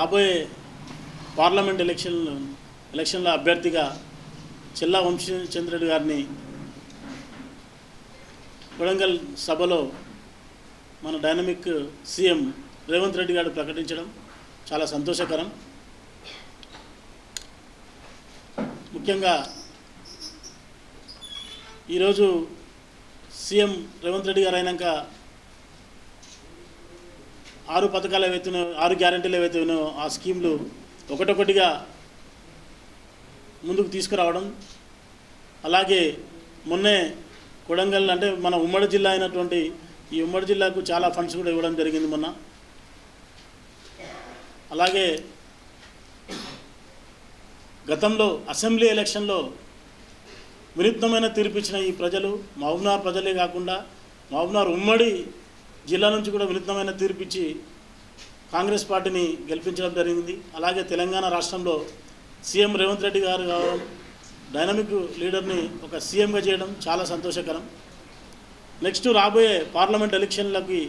రాబోయే parliament election ఎలక్షన్ల అభ్యర్థిగా చెల్లా వంశీచంద్రెడ్డి గారిని కొడంగల్ సభలో మన డైనమిక్ సీఎం రేవంత్ రెడ్డి గారు ప్రకటించడం చాలా సంతోషకరం. ముఖ్యంగా ఈరోజు సీఎం రేవంత్ రెడ్డి గారు అయినాక ఆరు పథకాలు ఏవైతే ఆరు గ్యారంటీలు ఏవైతే ఉన్నాయో ఆ స్కీమ్లు ఒకటొకటిగా ముందుకు తీసుకురావడం. అలాగే మొన్నే కొడంగల్ అంటే మన ఉమ్మడి జిల్లా అయినటువంటి ఈ ఉమ్మడి జిల్లాకు చాలా ఫండ్స్ కూడా ఇవ్వడం జరిగింది మొన్న. అలాగే గతంలో అసెంబ్లీ ఎలక్షన్లో వినూత్నమైన తీర్పిచ్చిన ఈ ప్రజలు మహబూబ్నగర్ ప్రజలే కాకుండా మహబూబ్నగర్ ఉమ్మడి జిల్లా నుంచి కూడా వినూత్నమైన తీర్పిచ్చి కాంగ్రెస్ పార్టీని గెలిపించడం జరిగింది. అలాగే తెలంగాణ రాష్ట్రంలో సీఎం రేవంత్ రెడ్డి గారు కావడం డైనమిక్ లీడర్ని ఒక సీఎంగా చేయడం చాలా సంతోషకరం. నెక్స్ట్ రాబోయే పార్లమెంట్ ఎలక్షన్లకి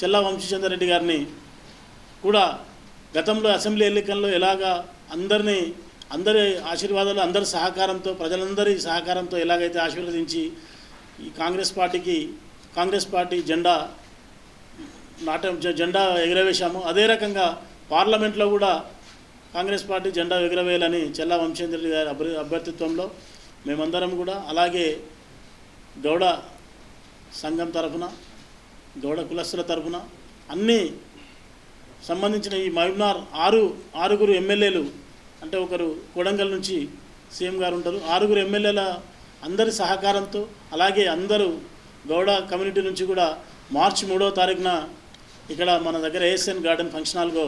చెల్లా వంశీచంద్రరెడ్డి గారిని కూడా గతంలో అసెంబ్లీ ఎన్నికల్లో ఎలాగా అందరినీ అందరి ఆశీర్వాదాలు అందరి సహకారంతో ప్రజలందరి సహకారంతో ఎలాగైతే ఆశీర్వదించి ఈ కాంగ్రెస్ పార్టీకి కాంగ్రెస్ పార్టీ జెండా నాట జెండా ఎగురవేశాము. అదే రకంగా పార్లమెంట్లో కూడా కాంగ్రెస్ పార్టీ జెండా ఎగరవేయాలని చెల్లా వంశేంద్రెడ్డి గారి అభ్య అభ్యర్థిత్వంలో మేమందరం కూడా అలాగే గౌడ సంఘం తరఫున గౌడ కులస్తుల తరఫున అన్నీ సంబంధించిన ఈ మహబూబ్నార్ ఆరు ఆరుగురు ఎమ్మెల్యేలు అంటే ఒకరు కొడంగల్ నుంచి సీఎం గారు ఉంటారు. ఆరుగురు ఎమ్మెల్యేల అందరి సహకారంతో అలాగే అందరూ గౌడ కమ్యూనిటీ నుంచి కూడా మార్చి మూడో తారీఖున ఇక్కడ మన దగ్గర ఏఎస్ఎన్ గార్డెన్ ఫంక్షన్ హాల్లో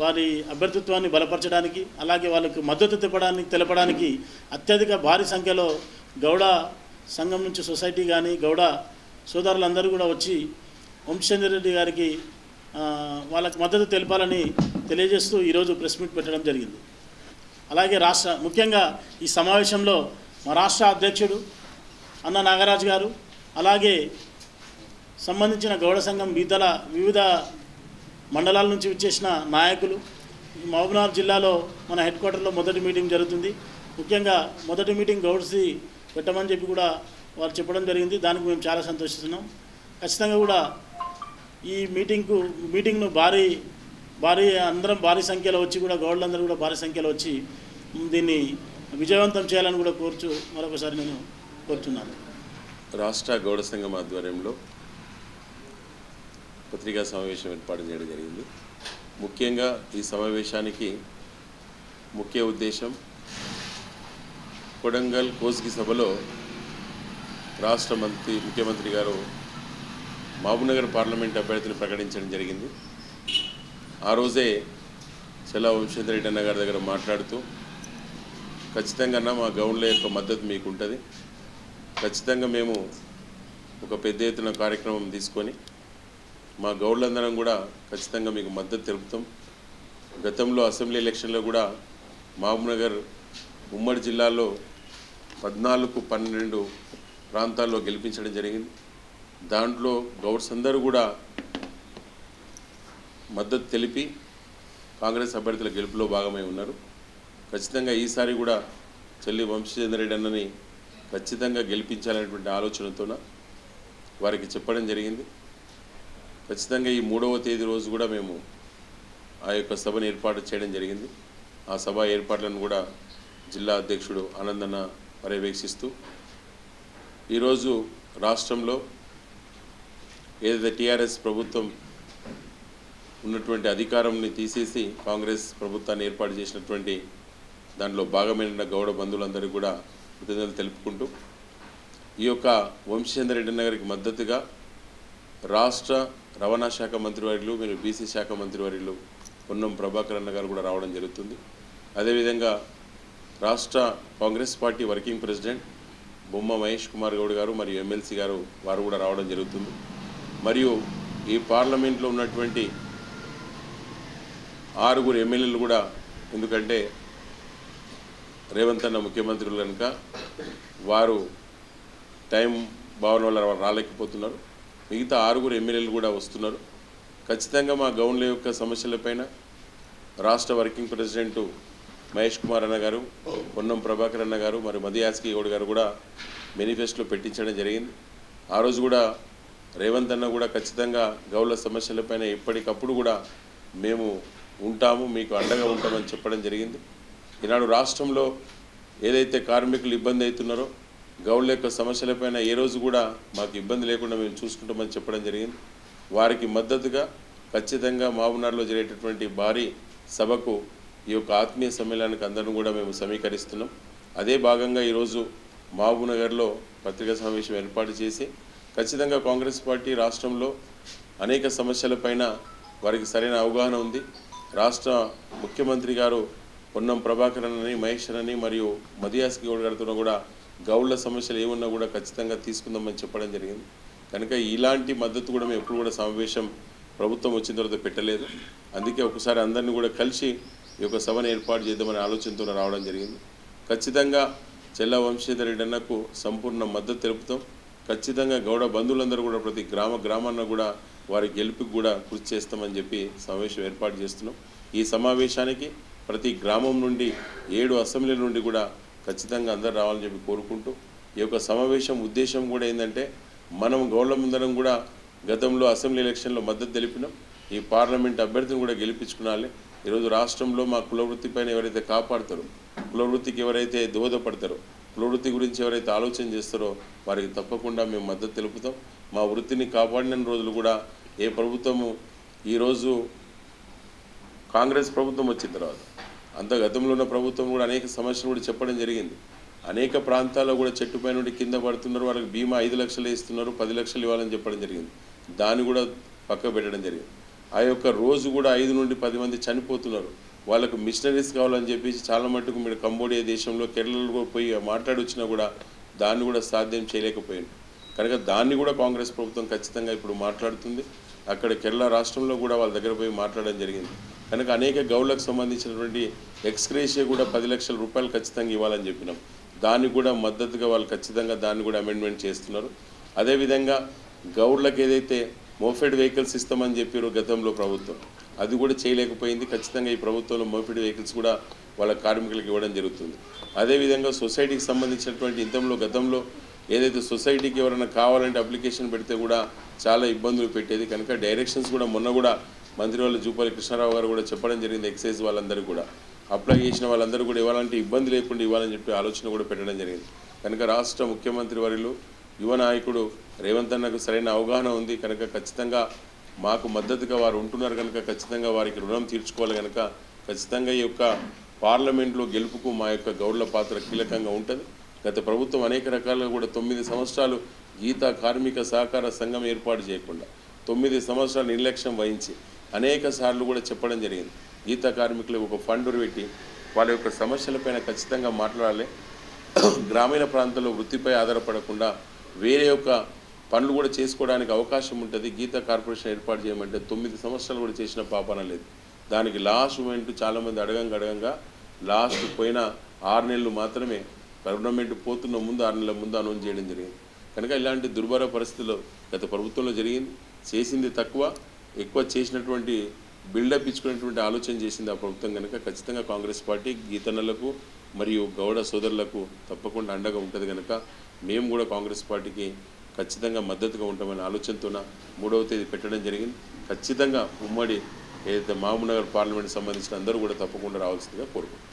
వారి అభ్యర్థిత్వాన్ని బలపరచడానికి అలాగే వాళ్ళకు మద్దతు తెప్పడానికి తెలపడానికి అత్యధిక భారీ సంఖ్యలో గౌడ సంఘం నుంచి సొసైటీ కానీ గౌడ సోదరులందరూ కూడా వచ్చి రెడ్డి గారికి వాళ్ళకి మద్దతు తెలపాలని తెలియజేస్తూ ఈరోజు ప్రెస్ మీట్ పెట్టడం జరిగింది. అలాగే రాష్ట్ర ముఖ్యంగా ఈ సమావేశంలో మా రాష్ట్ర అధ్యక్షుడు అన్న నాగరాజు గారు అలాగే సంబంధించిన గౌడ సంఘం వివిధ వివిధ మండలాల నుంచి వచ్చేసిన నాయకులు. ఈ మహబూబ్నగర్ జిల్లాలో మన హెడ్ క్వార్టర్లో మొదటి మీటింగ్ జరుగుతుంది. ముఖ్యంగా మొదటి మీటింగ్ గౌడ్సి పెట్టమని చెప్పి కూడా వారు చెప్పడం జరిగింది. దానికి మేము చాలా సంతోషిస్తున్నాం. ఖచ్చితంగా కూడా ఈ మీటింగ్కు మీటింగ్ను భారీ భారీ అందరం భారీ సంఖ్యలో వచ్చి కూడా గౌడ్లందరూ కూడా భారీ సంఖ్యలో వచ్చి దీన్ని విజయవంతం చేయాలని కూడా కోరుచు మరొకసారి నేను కోరుతున్నాను. రాష్ట్ర గౌడ సంఘం ఆధ్వర్యంలో పత్రికా సమావేశం ఏర్పాటు చేయడం జరిగింది. ముఖ్యంగా ఈ సమావేశానికి ముఖ్య ఉద్దేశం కొడంగల్ కోస్గి సభలో రాష్ట్ర మంత్రి ముఖ్యమంత్రి గారు మహబూబ్నగర్ పార్లమెంట్ అభ్యర్థిని ప్రకటించడం జరిగింది. ఆ రోజే చెల్లా వంశేంద్రెడ్డి అన్న గారి దగ్గర మాట్లాడుతూ ఖచ్చితంగా మా గౌండ్ల యొక్క మద్దతు మీకు ఉంటుంది ఖచ్చితంగా మేము ఒక పెద్ద ఎత్తున కార్యక్రమం తీసుకొని మా గౌడ్లందరం కూడా ఖచ్చితంగా మీకు మద్దతు తెలుపుతాం. గతంలో అసెంబ్లీ ఎలక్షన్లో కూడా మహబూబ్నగర్ ఉమ్మడి జిల్లాలో పద్నాలుగు పన్నెండు ప్రాంతాల్లో గెలిపించడం జరిగింది. దాంట్లో గౌడ్స్ అందరూ కూడా మద్దతు తెలిపి కాంగ్రెస్ అభ్యర్థుల గెలుపులో భాగమై ఉన్నారు. ఖచ్చితంగా ఈసారి కూడా చెల్లి వంశీచంద్రరెడ్డి అన్నని ఖచ్చితంగా గెలిపించాలనేటువంటి ఆలోచనతోన వారికి చెప్పడం జరిగింది. ఖచ్చితంగా ఈ మూడవ తేదీ రోజు కూడా మేము ఆ యొక్క సభను ఏర్పాటు చేయడం జరిగింది. ఆ సభ ఏర్పాట్లను కూడా జిల్లా అధ్యక్షుడు ఆనందన్న పర్యవేక్షిస్తూ ఈరోజు రాష్ట్రంలో ఏదైతే టీఆర్ఎస్ ప్రభుత్వం ఉన్నటువంటి అధికారంని తీసేసి కాంగ్రెస్ ప్రభుత్వాన్ని ఏర్పాటు చేసినటువంటి దానిలో భాగమైన గౌడ బంధువులందరికీ కూడా కృతజ్ఞతలు తెలుపుకుంటూ ఈ యొక్క వంశచంద్రెడ్డి రెడ్డి నగరికి మద్దతుగా రాష్ట్ర రవాణా శాఖ మంత్రివర్యులు మీరు బీసీ శాఖ మంత్రివర్యులు పొన్నం ప్రభాకర్ అన్న గారు కూడా రావడం జరుగుతుంది. అదేవిధంగా రాష్ట్ర కాంగ్రెస్ పార్టీ వర్కింగ్ ప్రెసిడెంట్ బొమ్మ మహేష్ కుమార్ గౌడ్ గారు మరియు ఎమ్మెల్సీ గారు వారు కూడా రావడం జరుగుతుంది. మరియు ఈ పార్లమెంట్లో ఉన్నటువంటి ఆరుగురు ఎమ్మెల్యేలు కూడా ఎందుకంటే రేవంత్ అన్న ముఖ్యమంత్రులు కనుక వారు టైం భావన వల్ల రాలేకపోతున్నారు. మిగతా ఆరుగురు ఎమ్మెల్యేలు కూడా వస్తున్నారు. ఖచ్చితంగా మా గౌన్ల యొక్క సమస్యలపైన రాష్ట్ర వర్కింగ్ ప్రెసిడెంట్ మహేష్ కుమార్ అన్న గారు పొన్నం ప్రభాకర్ అన్న గారు మరి మదియాస్కి గౌడ్ గారు కూడా మేనిఫెస్టోలో పెట్టించడం జరిగింది. ఆ రోజు కూడా రేవంత్ అన్న కూడా ఖచ్చితంగా గౌల సమస్యలపైన ఎప్పటికప్పుడు కూడా మేము ఉంటాము మీకు అండగా ఉంటామని చెప్పడం జరిగింది. ఈనాడు రాష్ట్రంలో ఏదైతే కార్మికులు ఇబ్బంది అవుతున్నారో గౌడ్ల యొక్క సమస్యలపైన ఏ రోజు కూడా మాకు ఇబ్బంది లేకుండా మేము చూసుకుంటామని చెప్పడం జరిగింది. వారికి మద్దతుగా ఖచ్చితంగా మహబూబ్నగర్లో జరిగేటటువంటి భారీ సభకు ఈ యొక్క ఆత్మీయ సమ్మేళనానికి అందరం కూడా మేము సమీకరిస్తున్నాం. అదే భాగంగా ఈరోజు మహబూబ్నగర్లో పత్రికా సమావేశం ఏర్పాటు చేసి ఖచ్చితంగా కాంగ్రెస్ పార్టీ రాష్ట్రంలో అనేక సమస్యలపైన వారికి సరైన అవగాహన ఉంది. రాష్ట్ర ముఖ్యమంత్రి గారు పొన్నం ప్రభాకరన్ అని మహేష్ అని మరియు మదియాస్కి గౌడ్ గారితో కూడా గౌళ్ళ సమస్యలు ఏమున్నా కూడా ఖచ్చితంగా తీసుకుందామని చెప్పడం జరిగింది. కనుక ఇలాంటి మద్దతు కూడా మేము ఎప్పుడు కూడా సమావేశం ప్రభుత్వం వచ్చిన తర్వాత పెట్టలేదు. అందుకే ఒకసారి అందరినీ కూడా కలిసి ఈ యొక్క సభను ఏర్పాటు చేద్దామనే ఆలోచనతో రావడం జరిగింది. ఖచ్చితంగా చెల్ల వంశీధర్ రెడ్డి అన్నకు సంపూర్ణ మద్దతు తెలుపుతాం. ఖచ్చితంగా గౌడ బంధువులందరూ కూడా ప్రతి గ్రామ గ్రామాన్న కూడా వారి గెలుపుకి కూడా కృషి చేస్తామని చెప్పి సమావేశం ఏర్పాటు చేస్తున్నాం. ఈ సమావేశానికి ప్రతి గ్రామం నుండి ఏడు అసెంబ్లీల నుండి కూడా ఖచ్చితంగా అందరు రావాలని చెప్పి కోరుకుంటూ ఈ యొక్క సమావేశం ఉద్దేశం కూడా ఏంటంటే మనం గౌళ్ళ ముందరం కూడా గతంలో అసెంబ్లీ ఎలక్షన్లో మద్దతు తెలిపినాం. ఈ పార్లమెంట్ అభ్యర్థిని కూడా గెలిపించుకునాలి ఈరోజు రాష్ట్రంలో మా కులవృత్తి పైన ఎవరైతే కాపాడతారో కులవృత్తికి ఎవరైతే దోహదపడతారో కులవృత్తి గురించి ఎవరైతే ఆలోచన చేస్తారో వారికి తప్పకుండా మేము మద్దతు తెలుపుతాం. మా వృత్తిని కాపాడిన రోజులు కూడా ఏ ప్రభుత్వము ఈరోజు కాంగ్రెస్ ప్రభుత్వం వచ్చిన తర్వాత అంత గతంలో ఉన్న ప్రభుత్వం కూడా అనేక సమస్యలు కూడా చెప్పడం జరిగింది. అనేక ప్రాంతాల్లో కూడా చెట్టుపై నుండి కింద పడుతున్నారు వాళ్ళకి బీమా ఐదు లక్షలు ఇస్తున్నారు పది లక్షలు ఇవ్వాలని చెప్పడం జరిగింది. దాన్ని కూడా పక్క పెట్టడం జరిగింది. ఆ యొక్క రోజు కూడా ఐదు నుండి పది మంది చనిపోతున్నారు. వాళ్ళకు మిషనరీస్ కావాలని చెప్పేసి చాలా మటుకు మీరు కంబోడియా దేశంలో కేరళలో పోయి మాట్లాడి వచ్చినా కూడా దాన్ని కూడా సాధ్యం చేయలేకపోయింది. కనుక దాన్ని కూడా కాంగ్రెస్ ప్రభుత్వం ఖచ్చితంగా ఇప్పుడు మాట్లాడుతుంది. అక్కడ కేరళ రాష్ట్రంలో కూడా వాళ్ళ దగ్గర పోయి మాట్లాడడం జరిగింది. కనుక అనేక గౌళ్ళకు సంబంధించినటువంటి ఎక్స్క్రేషియా కూడా పది లక్షల రూపాయలు ఖచ్చితంగా ఇవ్వాలని చెప్పినాం. దాన్ని కూడా మద్దతుగా వాళ్ళు ఖచ్చితంగా దాన్ని కూడా అమెండ్మెంట్ చేస్తున్నారు. అదేవిధంగా గౌడ్లకు ఏదైతే మోఫెడ్ వెహికల్స్ ఇస్తామని చెప్పారు గతంలో ప్రభుత్వం అది కూడా చేయలేకపోయింది. ఖచ్చితంగా ఈ ప్రభుత్వంలో మోఫెడ్ వెహికల్స్ కూడా వాళ్ళ కార్మికులకు ఇవ్వడం జరుగుతుంది. అదేవిధంగా సొసైటీకి సంబంధించినటువంటి ఇంతంలో గతంలో ఏదైతే సొసైటీకి ఎవరైనా కావాలంటే అప్లికేషన్ పెడితే కూడా చాలా ఇబ్బందులు పెట్టేది. కనుక డైరెక్షన్స్ కూడా మొన్న కూడా మంత్రి వాళ్ళు జూపల్లి కృష్ణారావు గారు కూడా చెప్పడం జరిగింది ఎక్సైజ్ వాళ్ళందరూ కూడా. అప్లై చేసిన వాళ్ళందరూ కూడా ఇవ్వాలంటే ఇబ్బంది లేకుండా ఇవ్వాలని చెప్పి ఆలోచన కూడా పెట్టడం జరిగింది. కనుక రాష్ట్ర ముఖ్యమంత్రి వర్యులు యువ నాయకుడు రేవంత్ అన్నకు సరైన అవగాహన ఉంది. కనుక ఖచ్చితంగా మాకు మద్దతుగా వారు ఉంటున్నారు. కనుక ఖచ్చితంగా వారికి రుణం తీర్చుకోవాలి. కనుక ఖచ్చితంగా ఈ యొక్క పార్లమెంట్లో గెలుపుకు మా యొక్క గౌడ్ల పాత్ర కీలకంగా ఉంటుంది. గత ప్రభుత్వం అనేక రకాలుగా కూడా తొమ్మిది సంవత్సరాలు గీతా కార్మిక సహకార సంఘం ఏర్పాటు చేయకుండా తొమ్మిది సంవత్సరాలు నిర్లక్ష్యం వహించి అనేక సార్లు కూడా చెప్పడం జరిగింది. గీతా కార్మికులకు ఒక ఫండ్ పెట్టి వాళ్ళ యొక్క సమస్యలపైన ఖచ్చితంగా మాట్లాడాలి. గ్రామీణ ప్రాంతాల్లో వృత్తిపై ఆధారపడకుండా వేరే యొక్క పనులు కూడా చేసుకోవడానికి అవకాశం ఉంటుంది. గీతా కార్పొరేషన్ ఏర్పాటు చేయమంటే తొమ్మిది సంవత్సరాలు కూడా చేసిన పాపన లేదు. దానికి లాస్ట్ మూమెంట్ చాలామంది అడగంగా అడగంగా లాస్ట్ పోయిన ఆరు నెలలు మాత్రమే గవర్నమెంట్ పోతున్న ముందు ఆరు నెలల ముందు అనౌన్స్ చేయడం జరిగింది. కనుక ఇలాంటి దుర్భర పరిస్థితుల్లో గత ప్రభుత్వంలో జరిగింది. చేసింది తక్కువ ఎక్కువ చేసినటువంటి బిల్డప్ ఇచ్చుకునేటువంటి ఆలోచన చేసింది ఆ ప్రభుత్వం కనుక. ఖచ్చితంగా కాంగ్రెస్ పార్టీ గీతన్నలకు మరియు గౌడ సోదరులకు తప్పకుండా అండగా ఉంటుంది కనుక. మేము కూడా కాంగ్రెస్ పార్టీకి ఖచ్చితంగా మద్దతుగా ఉంటామనే ఆలోచనతోన మూడవ తేదీ పెట్టడం జరిగింది. ఖచ్చితంగా ఉమ్మడి ఏదైతే మహబూబ్నగర్ పార్లమెంట్ సంబంధించిన అందరూ కూడా తప్పకుండా రావాల్సిందిగా కోరుకుంటున్నాం.